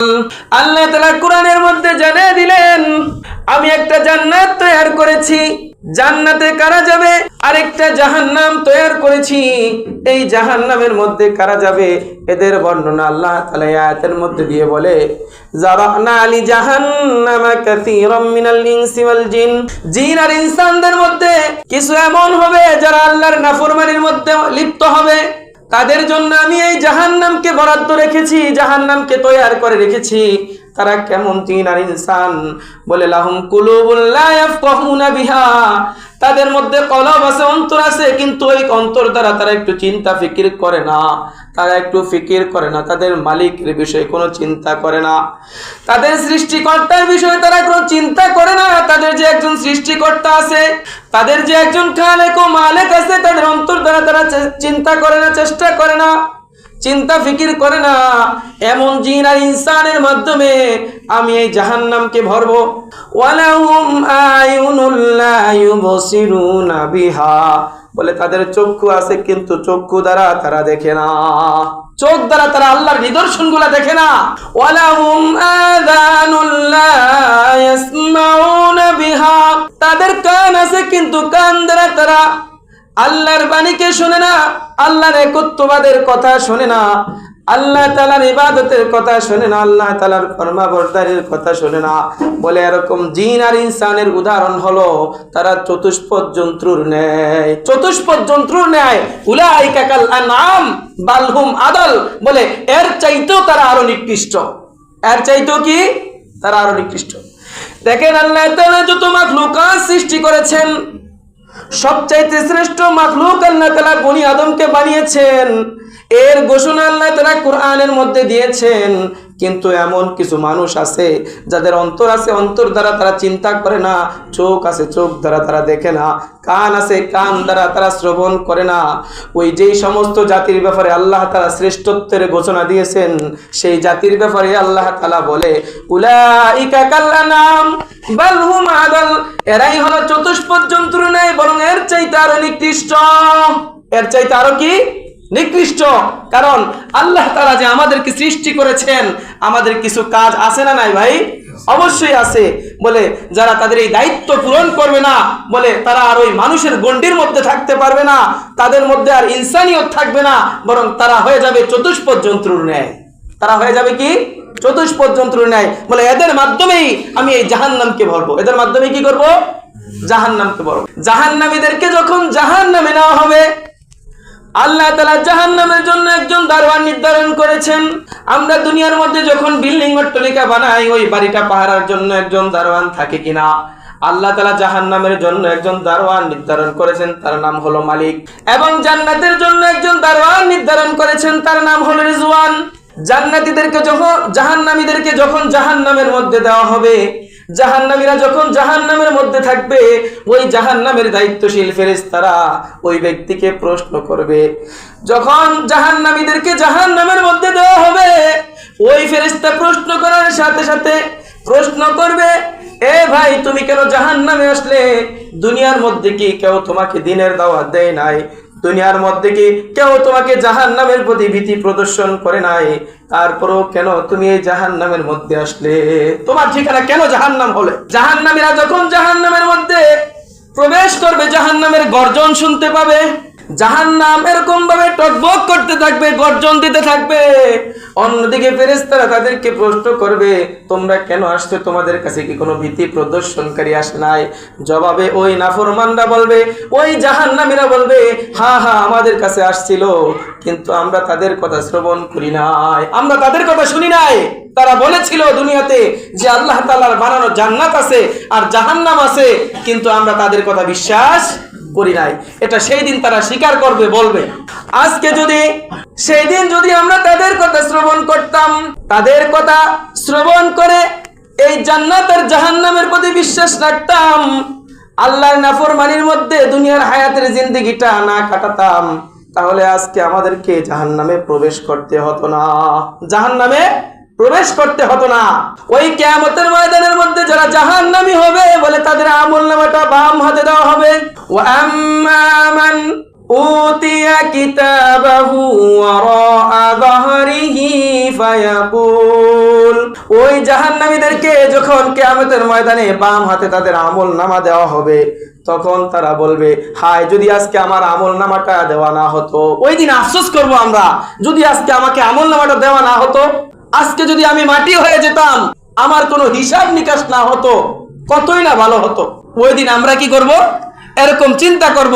আল্লাহ তালা কোরআনের মধ্যে জানিয়ে দিলেন, আমি একটা জান্নাত তৈরি করেছি। জান্নাতে কারা যাবে? আরেকটা জাহান্নাম তৈরি করেছি। এই জাহান্নামের মধ্যে কারা যাবে? এদের বর্ণনা আল্লাহ তাআলা আয়াতের মধ্যে দিয়ে বলে জারানা আলি জাহান্নামা কাসীরাম মিনাল ইনসি জিন। জিন আর ইনসানদের মধ্যে কিছু এমন হবে যারা আল্লাহর নাফরমানির মধ্যে লিপ্ত হবে। তাদের জন্য আমি এই জাহান নামকে বরাদ্দ রেখেছি? জাহান নামকে তৈয়ার করে রেখেছি। তারা কেমন তিন আর ইনসান? বলে লাহুম কুলুবুল্লাহ বিহা। তাদের মধ্যে কলব আছে, অন্তর আছে, কিন্তু ওই অন্তর দ্বারা তারা একটু চিন্তা, ফিকির করে না। তারা একটু ফিকির করে না। তাদের মালিকের বিষয়ে কোনো চিন্তা করে না। তাদের সৃষ্টিকর্তার বিষয়ে তারা কোনো চিন্তা করে না। তাদের যে একজন সৃষ্টিকর্তা আছে, তাদের যে একজন খালেক ও মালিক আছে, তাদের অন্তর দ্বারা তারা চিন্তা করে না, চেষ্টা করে না। চিন্তা ফিকির করে না। এমন জিন আর ইনসানের মাধ্যমে আমি এই ভরবো। আয়ুনুল লা ইউবসিরুনা বিহা। বলে তাদের চক্ষু আছে কিন্তু চক্ষু দ্বারা তারা দেখে না। চোখ দ্বারা তারা আল্লাহর নিদর্শনগুলো দেখে না। তাদের কান আছে কিন্তু কান দ্বারা তারা আল্লাহর বাণীকে শোনে না? আল্লাহর একত্ববাদের কথা শোনে না। আল্লাহ তালার ইবাদতের কথা শোনে না। আল্লাহ তালার কর্মাবর্তারের কথা শোনে না। বলে এরকম জিন আর ইনসানের উদাহরণ হলো, তারা চতুষ্পদ জন্তুর ন্যায়। চতুষ্পদ জন্তুর ন্যায়। উলাই কাকাল নাম বালহুম আদল। বলে, এর চাইতেও তারা আরও নিকৃষ্ট। এর চাইতেও কি? তারা আরও নিকৃষ্ট। দেখেন আল্লাহ তাআলা যত মাখলুকাত সৃষ্টি করেছেন সবচাইতে শ্রেষ্ঠ মাখলুক আল্লাহ তালা বনি আদমকে বানিয়েছেন। এর ঘোষণা আল্লাহ তালা কোরআনের মধ্যে দিয়েছেন। কিন্তু এমন কিছু মানুষ আছে, যাদের অন্তর আছে, অন্তর দ্বারা তারা চিন্তা করে না, চোখ আছে, চোখ দ্বারা তারা দেখে না, কান আছে, কান দ্বারা তারা শ্রবণ করে না। ওই যেই সমস্ত জাতির ব্যাপারে আল্লাহ তালা শ্রেষ্ঠত্বের ঘোষণা দিয়েছেন, সেই জাতির ব্যাপারে আল্লাহ তালা বলে এরাই হলো চতুষ্পদ জন্তুর নেই বরং এর চাইতে আরও নিকৃষ্ট। এর চাইতে আরও কি? নিকৃষ্ট। কারণ আল্লাহ তারা যে আমাদেরকে সৃষ্টি করেছেন, আমাদের কিছু কাজ আছে না নাই ভাই? অবশ্যই আছে। বলে যারা তাদের এই দায়িত্ব পূরণ করবে না, বলে তারা আর ওই মানুষের গণ্ডির মধ্যে থাকতে পারবে না, তাদের মধ্যে আর ইনসানিয়ত থাকবে না, বরং তারা হয়ে যাবে চতুষ্পদ জন্তুর ন্যায়। তারা হয়ে যাবে কি? চতুষ্পদ জন্তুর ন্যায়। বলে এদের মাধ্যমেই আমি এই জাহান্নামকে ভরবো। এদের মাধ্যমে কি করব? জাহান্নামকে ভরবো। জাহান্নামীদেরকে যখন জাহান্নামে নেওয়া হবে আল্লাহ তালা জাহান নামের জন্য একজন দারোয়ান নির্ধারণ করেছেন। আমরা দুনিয়ার মধ্যে যখন বিল্ডিং অট্টালিকা বানাই, ওই বাড়িটা পাহারার জন্য একজন দারোয়ান থাকে কিনা? আল্লাহ তালা জাহান নামের জন্য একজন দারোয়ান নির্ধারণ করেছেন, তার নাম হলো মালিক। এবং জান্নাতের জন্য একজন দারোয়ান নির্ধারণ করেছেন, তার নাম হলো রিজওয়ান। জান্নাতীদেরকে যখন, জাহান্নামীদেরকে যখন জাহান্নামের মধ্যে দেওয়া হবে জাহান্নামীরা যখন জাহান্নামের মধ্যে থাকবে, ওই জাহান্নামের দায়িত্বশীল ফেরেশতারা ওই ব্যক্তিকে প্রশ্ন করবে। যখন জাহান্নামীদেরকে জাহান্নামের মধ্যে দেওয়া হবে, ওই ফেরেশতা প্রশ্ন করার সাথে সাথে প্রশ্ন করবে, এ ভাই, তুমি কেন জাহান্নামে আসলে? দুনিয়ার মধ্যে কি কেউ তোমাকে দিনের দাওয়াত দেয় নাই? দুনিয়ার মধ্যে কি কেউ তোমাকে জাহান নামের প্রতি ভীতি প্রদর্শন করে নাই? তারপরও কেন তুমি এই জাহান নামের মধ্যে আসলে? তোমার ঠিকানা কেন জাহান নাম হলে? জাহান নামীরা যখন জাহান নামের মধ্যে প্রবেশ করবে জাহান নামের গর্জন শুনতে পাবে। জাহান নাম এরকম ভাবে টকবক করতে থাকবে, গর্জন দিতে থাকবে। অন্যদিকে ফেরেস্তারা তাদেরকে প্রশ্ন করবে, তোমরা কেন আসছো? তোমাদের কাছে কি কোনো ভীতি প্রদর্শনকারী আসে নাই? জবাবে ওই নাফরমানরা বলবে, ওই জাহান্নামীরা বলবে, হা হা, আমাদের কাছে আসছিল, কিন্তু আমরা তাদের কথা শ্রবণ করি নাই। আমরা তাদের কথা শুনি নাই। তারা বলেছিল দুনিয়াতে যে আল্লাহ তাআলার বানানো জান্নাত আছে আর জাহান্নাম আছে, কিন্তু আমরা তাদের কথা বিশ্বাস করি নাই। এটা সেই দিন তারা স্বীকার করবে, বলবে। আজকে যদি, সেই দিন যদি আমরা তাদের কথা শ্রবণ করতাম, তাদের কথা শ্রবণ করে এই জান্নাতের জাহান্নামের প্রতি বিশ্বাস রাখতাম, আল্লাহর নাফরমানির মধ্যে দুনিয়ার হায়াতের জিন্দগিটা না কাটাতাম, তাহলে আজকে আমাদেরকে জাহান্নামে প্রবেশ করতে হতো না। জাহান্নামে প্রবেশ করতে হতো না। ওই কেয়ামতের ময়দানের মধ্যে যারা জাহান নামি হবে বলে তাদের আমল নামাটা বাম হাতে দেওয়া হবে। ও আম্মান উতিয়া কিতাবাহু ওয়ারা ফায়াকুল। ওই জাহান্নামীদেরকে যখন কিয়ামতের ময়দানে বাম হাতে তাদের আমল নামা দেওয়া হবে, তখন তারা বলবে, হায়, যদি আজকে আমার আমল নামাটা দেওয়া না হতো, ওই দিন আফসোস করব আমরা। যদি আজকে আমাকে আমল নামাটা দেওয়া না হতো আজকে যদি আমি মাটি হয়ে যেতাম, আমার কোনো হিসাব নিকাশ না হতো, কতই না ভালো হতো। ওই দিন আমরা কি করব? এরকম চিন্তা করব,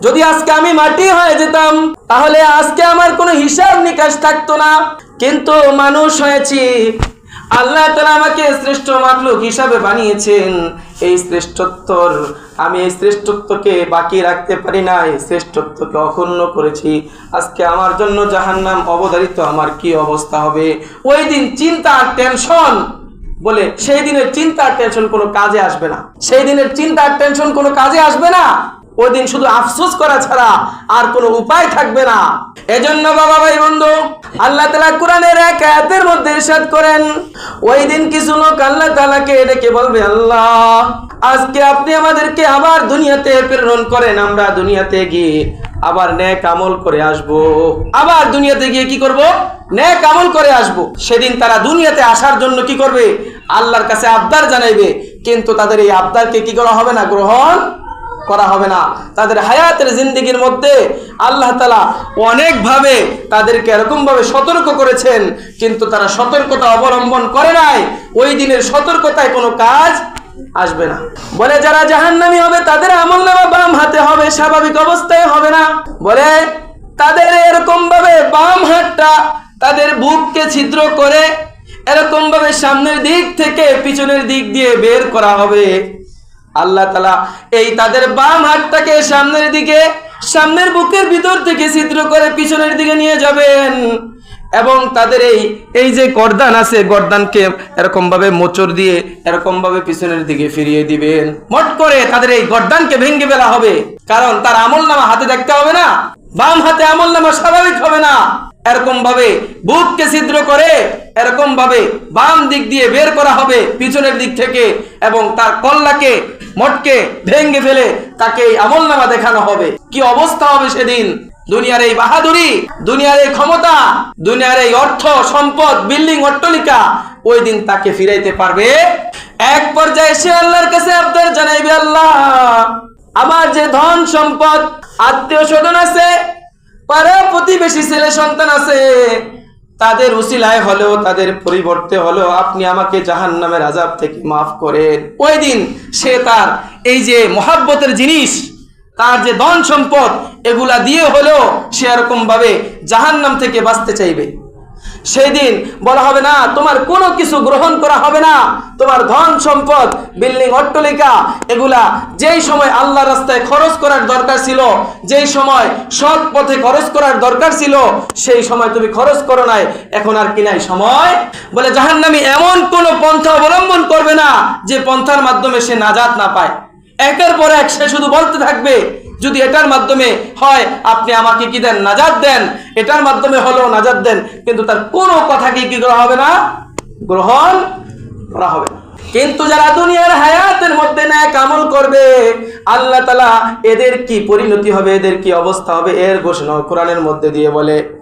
যদি আজকে আমি মাটি হয়ে যেতাম, তাহলে আজকে আমার কোনো হিসাব নিকাশ থাকতো না। কিন্তু মানুষ হয়েছি, আল্লাহ তালা আমাকে শ্রেষ্ঠ মাকলুক হিসাবে বানিয়েছেন। এই শ্রেষ্ঠত্বর, আমি এই শ্রেষ্ঠত্বকে বাকি রাখতে পারি না এই শ্রেষ্ঠত্বকে অক্ষুণ্ণ করেছি। আজকে আমার জন্য জাহান্নাম অবধারিত। আমার কি অবস্থা হবে? ওই দিন চিন্তা আর টেনশন বলে সেই দিনের চিন্তা আর টেনশন কোনো কাজে আসবে না। সেই দিনের চিন্তা আর টেনশন কোনো কাজে আসবে না। ওই দিন শুধু আফসোস করা ছাড়া আর কোনো উপায় থাকবে না। এজন্য বাবা ভাই বন্ধু, আল্লাহ তালা কোরআনের এক আয়াতের মধ্যে ইরশাদ করেন, ওই দিন কিছু লোক আল্লাহ তালাকে ডেকে বলবে, আল্লাহ, আজকে আপনি আমাদেরকে আবার দুনিয়াতে প্রেরণ করেন, আমরা দুনিয়াতে গিয়ে আবার ন্যাক আমল করে আসব। আবার দুনিয়াতে গিয়ে কি করব? ন্যাক আমল করে আসব। সেদিন তারা দুনিয়াতে আসার জন্য কি করবে? আল্লাহর কাছে আবদার জানাইবে, কিন্তু তাদের এই আবদারকে কি করা হবে না গ্রহণ করা হবে না। তাদের হায়াতের জিন্দিগির মধ্যে আল্লাহ তালা অনেকভাবে তাদেরকে এরকমভাবে সতর্ক করেছেন, কিন্তু তারা সতর্কতা অবলম্বন করে নাই। ওই দিনের সতর্কতায় কোনো কাজ আসবে না। বলে, যারা জাহান্নামী হবে, তাদের আমল নামা বাম হাতে হবে, স্বাভাবিক অবস্থায় হবে না। বলে, তাদের এরকম ভাবে বাম হাতটা তাদের বুককে ছিদ্র করে এরকম ভাবে সামনের দিক থেকে পিছনের দিক দিয়ে বের করা হবে। আল্লাহ তালা এই তাদের বাম হাতটাকে সামনের দিকে, সামনের বুকের ভিতর থেকে ছিদ্র করে পিছনের দিকে নিয়ে যাবেন। এবং তাদের এই এই যে গর্দান আছে, গর্দানকে এরকম ভাবে মোচড় দিয়ে এরকম ভাবে পিছনের দিকে ফিরিয়ে দিবেন। মট করে তাদের এই গর্দানকে ভেঙে ফেলা হবে। কারণ তার আমল নামা হাতে দেখতে হবে না। বাম হাতে আমল নামা স্বাভাবিক হবে না। এরকম ভাবে বুককে ছিদ্র করে, এরকম ভাবে বাম দিক দিয়ে বের করা হবে পিছনের দিক থেকে এবং তার কল্লাকে, মটকে ভেঙ্গে ফেলে তাকে আমল নামা দেখানো হবে। কি অবস্থা হবে সেদিন? দুনিয়ার এই বাহাদুরি, দুনিয়ার এই ক্ষমতা, দুনিয়ার এই অর্থ, সম্পদ, বিল্ডিং, অট্টলিকা, ওই দিন তাকে ফিরাইতে পারবে। এক পর্যায়ে সে আল্লাহর কাছে আবদার জানাইবে, আল্লাহ, আমার যে ধন সম্পদ আত্মীয় স্বজন আছে পাড়া প্রতিবেশী ছেলে সন্তান আছে, তাদের উসিলায় হলেও, তাদের পরিবর্তে হলেও আপনি আমাকে জাহান নামের আজাব থেকে মাফ করেন। ওই দিন সে তার এই যে মহাব্বতের জিনিস, তার যে ধন সম্পদ, এগুলা দিয়ে হলেও সে এরকম ভাবে জাহান নাম থেকে বাঁচতে চাইবে। সেই দিন বলা হবে না, তোমার কোনো কিছু গ্রহণ করা হবে না। তোমার ধন সম্পদ, বিল্ডিং, অট্টলিকা, এগুলা যেই সময় আল্লাহ রাস্তায় খরচ করার দরকার ছিল, যেই সময় সৎ পথে খরচ করার দরকার ছিল, সেই সময় তুমি খরচ করো নাই, এখন আর কি নাই সময়? বলে জাহান্নামী এমন কোন পন্থা অবলম্বন করবে না, যে পন্থার মাধ্যমে সে নাজাত না পায়। একের পর এক সে শুধু বলতে থাকবে যদি এটার মাধ্যমে হয়, আপনি আমাকে কি দেন? নাজাদ দেন। এটার মাধ্যমে হলেও নাজাদ দেন। কিন্তু তার কোনো কথাকে কি করা হবে না? গ্রহণ করা হবে কিন্তু যারা দুনিয়ার হায়াতের মধ্যে ন্যাক কামল করবে, আল্লাহ তালা এদের কি পরিণতি হবে, এদের কি অবস্থা হবে, এর ঘোষণা কোরআনের মধ্যে দিয়ে বলে।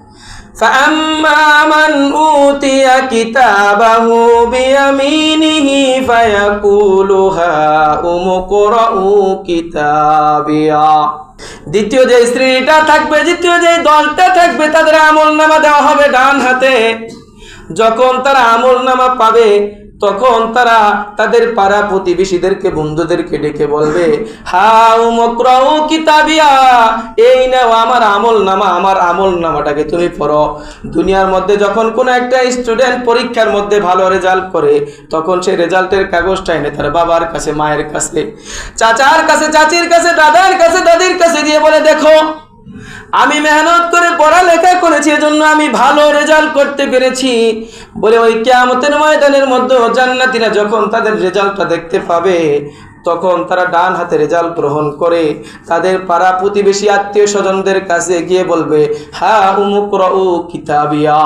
فأما من أوتي كتابه بيمينه فيقول هاؤم اقرءوا كتابيا দ্বিতীয় যে শ্রেণীটা থাকবে দ্বিতীয় যে দলটা থাকবে তাদের আমল নামা দেওয়া হবে ডান হাতে যখন তারা আমল নামা পাবে তখন তারা তাদের পাড়া প্রতিবেশীদেরকে, বন্ধুদেরকে ডেকে বলবে, হাউ মকরাউ কিতাবিয়া, এই নাও আমার আমল নামা, আমার আমল নামাটাকে তুমি পড়ো। দুনিয়ার মধ্যে যখন কোনো একটা স্টুডেন্ট পরীক্ষার মধ্যে ভালো রেজাল্ট করে, তখন সেই রেজাল্টের কাগজটা এনে তার বাবার কাছে, মায়ের কাছে, চাচার কাছে, চাচির কাছে, দাদার কাছে, দাদির কাছে দিয়ে বলে, দেখো আমি মেহনত করে পড়ালেখা করেছি, এজন্য আমি ভালো রেজাল্ট করতে পেরেছি। বলে ওই কেয়ামতের ময়দানের মধ্যে জান্নাতীরা যখন তাদের রেজাল্টটা দেখতে পাবে, তখন তারা ডান হাতে রেজাল্ট গ্রহণ করে। তাদের পাড়া প্রতিবেশী আত্মীয় স্বজনদের কাছে গিয়ে বলবে হ্যাঁ উমুক কিতাবিয়া।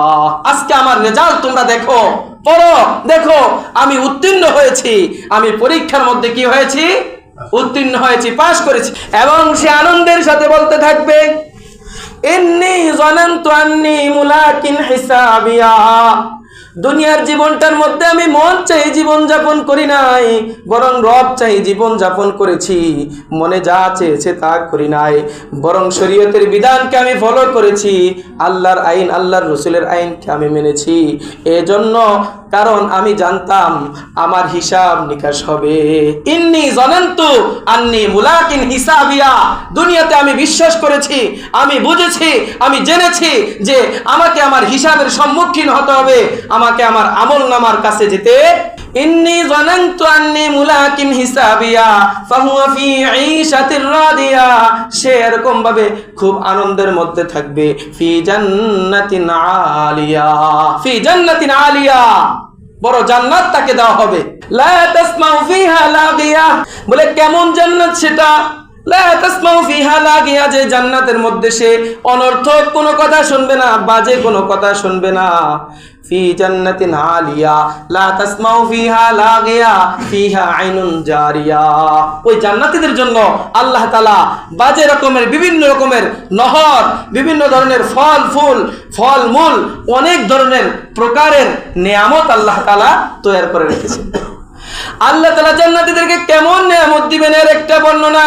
আজকে আমার রেজাল্ট তোমরা দেখো, পড়ো, দেখো, আমি উত্তীর্ণ হয়েছি। আমি পরীক্ষার মধ্যে কি হয়েছি? উত্তীর্ণ হয়েছি, পাশ করেছি। এবং সে আনন্দের সাথে বলতে থাকবে ইন্নী জানান্তু আন্নী মুলাকিন হিসাবিয়া দুনিয়ার জীবনটার মধ্যে আমি মন চাই জীবন যাপন করি নাই, বরং রব চাই জীবন যাপন করেছি, মনে যা চেয়েছে তা করি নাই, বরং শরীয়তের বিধানকে আমি ফলো করেছি, আল্লাহর আইন, আল্লাহর রসুলের আইনকে আমি মেনেছি, এজন্য কারণ আমি জানতাম আমার হিসাব নিকাশ হবে। ইন্নি জনান্তু আন্নি মুলাকিন হিসাবিয়া, দুনিয়াতে আমি বিশ্বাস করেছি, আমি বুঝেছি, আমি জেনেছি যে আমাকে আমার হিসাবের সম্মুখীন হতে হবে আমাকে আমার আমল নামার কাছে যেতে। খুব আনন্দের মধ্যে থাকবে। বড় জান্নাত তাকে দেওয়া হবে। বলে, কেমন জান্নাত সেটা? যে জান্নাতের মধ্যে সে অনর্থক কোনো কথা শুনবে না, বাজে কোনো কথা শুনবে না। ফি জান্নাতিন আলিয়া, লা তাসমাউ ফিহা লাগিয়া ফিহা আইনুন জারিয়া। ওই জান্নাতীদের জন্য আল্লাহ তাআলা বাজে রকমের, বিভিন্ন রকমের নহর, বিভিন্ন ধরনের ফল, ফুল, ফল, মূল, অনেক ধরনের প্রকারের নিয়ামত আল্লাহ তাআলা তৈরি করে রেখেছেন। আল্লাহ তাআলা জান্নাতীদেরকে কেমন নিয়ামত দিবেন এর একটা বর্ণনা।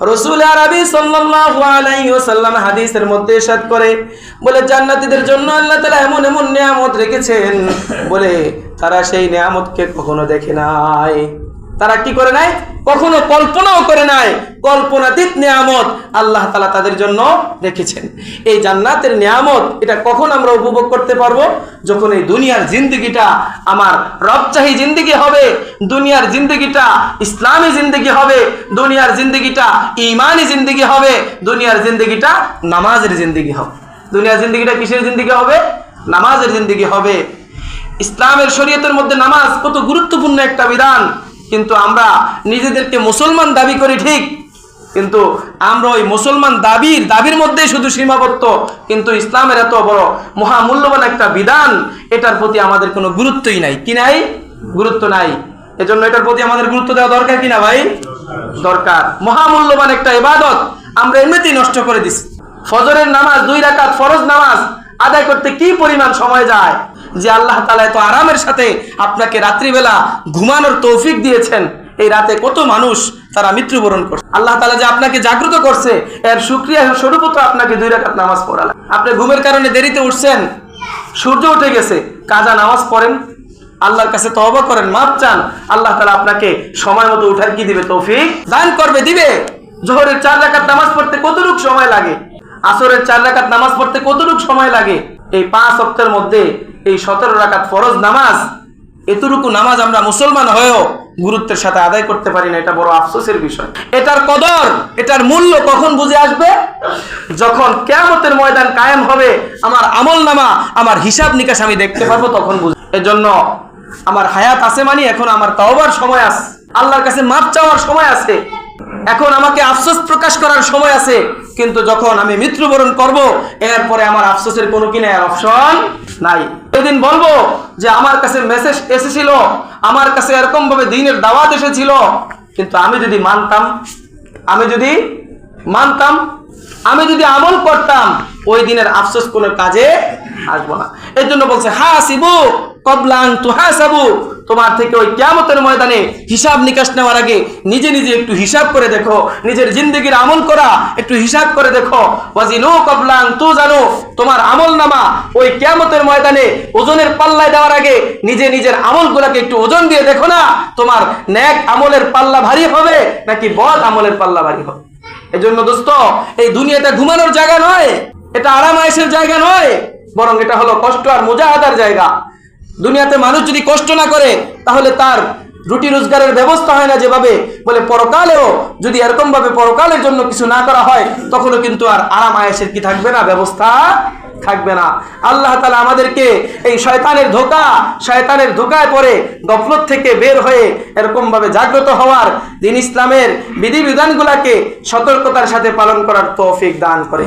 রসুল আরবি সাল্লাল্লাহু আলাইহি ওয়াসাল্লাম হাদিসের মধ্যে ইরশাদ করে, বলে, জান্নাতীদের জন্য আল্লাহ তাআলা এমন এমন নিয়ামত রেখেছেন। বলে, তারা সেই নিয়ামতকে কখনো দেখে নাই। তারা কি করে নাই? কখনো কল্পনাও করে নাই। কল্পনাতীত নিয়ামত আল্লাহ তালা তাদের জন্য রেখেছেন। এই জান্নাতের নিয়ামত, এটা কখন আমরা উপভোগ করতে পারব? যখন এই দুনিয়ার জিন্দগিটা আমার রবচাহী জিন্দগি হবে, দুনিয়ার জিন্দগিটা ইসলামী জিন্দগি হবে, দুনিয়ার জিন্দগিটা ইমানি জিন্দগি হবে, দুনিয়ার জিন্দগিটা নামাজের জিন্দগি হবে। দুনিয়ার জিন্দগিটা কিসের জিন্দগি হবে? নামাজের জিন্দগি হবে। ইসলামের শরীয়তের মধ্যে নামাজ কত গুরুত্বপূর্ণ একটা বিধান। কিন্তু আমরা নিজেদেরকে মুসলমান দাবি করি ঠিক, কিন্তু আমরা ওই মুসলমান দাবির দাবির মধ্যেই শুধু সীমাবদ্ধ, কিন্তু ইসলামের এত বড় মহামূল্যবান একটা বিধান, এটার প্রতি আমাদের কোনো গুরুত্বই নাই। কি নাই? গুরুত্ব নাই। এজন্য এটার প্রতি আমাদের গুরুত্ব দেওয়া দরকার কিনা ভাই? দরকার। মহামূল্যবান একটা ইবাদত আমরা এমনিতেই নষ্ট করে দিছি। ফজরের নামাজ, দুই রাকাত ফরজ নামাজ আদায় করতে কি পরিমাণ সময় যায়? যে আল্লাহ তালা এত আরামের সাথে আপনাকে রাত্রিবেলা ঘুমানোর তৌফিক দিয়েছেন, এই রাতে কত মানুষ তারা মৃত্যুবরণ করছে। আল্লাহ তালা যে আপনাকে জাগ্রত করছে, এর সুক্রিয়া স্বরূপ তো আপনাকে দুই রাকাত নামাজ পড়ালেন আপনি ঘুমের কারণে দেরিতে উঠছেন, সূর্য উঠে গেছে, কাজা নামাজ পড়েন, আল্লাহর কাছে তওবা করেন মাপ চান, আল্লাহ তালা আপনাকে সময় মতো উঠার কি দিবে তৌফিক? দান করবে, দিবে। জোহরের চার রাকাত নামাজ পড়তে কতটুক সময় লাগে? আসরের চার রাকাত নামাজ পড়তে কতটুক সময় লাগে? এই পাঁচ অক্টের মধ্যে এই সতেরো রাকাত ফরজ নামাজ, এতটুকু নামাজ আমরা মুসলমান হয়েও গুরুত্বের সাথে আদায় করতে পারি না, এটা বড় আফসোসের বিষয়। এটার কদর, এটার মূল্য কখন বুঝে আসবে? যখন কেয়ামতের ময়দান কায়েম হবে, আমার আমল নামা, আমার হিসাব নিকাশ আমি দেখতে পারব, তখন বুঝ এজন্য আমার হায়াত আছে মানে এখন আমার তওবার সময় আছে। আল্লাহর কাছে মাপ চাওয়ার সময় আছে। এখন আমাকে আফসোস প্রকাশ করার সময় আছে, কিন্তু যখন আমি মৃত্যুবরণ করব, এরপরে আমার আফসোসের কোনো কিনা অপশন নাই। এদিন বলব যে আমার কাছে মেসেজ এসেছিল, আমার কাছে এরকম ভাবে দিনের দাওয়াত এসেছিল, কিন্তু আমি যদি মানতাম, আমি যদি মানতাম, আমি যদি আমল করতাম, ওই দিনের আফসোস কোনো কাজে আসব না। এর জন্য বলছে হা সিবু কবলাং তু তোমার থেকে ওই কিয়ামতের ময়দানে হিসাব নিকাশ নেওয়ার আগে নিজে নিজে একটু হিসাব করে দেখো, নিজের জিন্দগির আমল করা একটু হিসাব করে দেখো। তু জানো, তোমার আমল নামা ওই কিয়ামতের ময়দানে ওজনের পাল্লায় দেওয়ার আগে নিজে নিজের আমলগুলোকে একটু ওজন দিয়ে দেখো না, তোমার ন্যাক আমলের পাল্লা ভারী হবে নাকি বদ আমলের পাল্লা ভারী হবে? এজন্য দোস্ত, এই দুনিয়াটা ঘুমানোর জায়গা নয়। এটা আরাম আয়েসের জায়গা নয়, বরং এটা হলো কষ্ট আর মুজাহাদার জায়গা। দুনিয়াতে মানুষ যদি কষ্ট না করে, তাহলে তার রুটি রোজগারের ব্যবস্থা হয় না যেভাবে, বলে পরকালেও যদি এরকম ভাবে পরকালের জন্য কিছু না করা হয়, তখনও কিন্তু আর আরাম আয়েসের কি থাকবে না, ব্যবস্থা থাকবে না। আল্লাহ তালা আমাদেরকে এই শয়তানের ধোকা, শয়তানের ধোকায় পড়ে গফলত থেকে বের হয়ে এরকম ভাবে জাগ্রত হওয়ার দিন ইসলামের বিধিবিধানগুলাকে সতর্কতার সাথে পালন করার তৌফিক দান করে।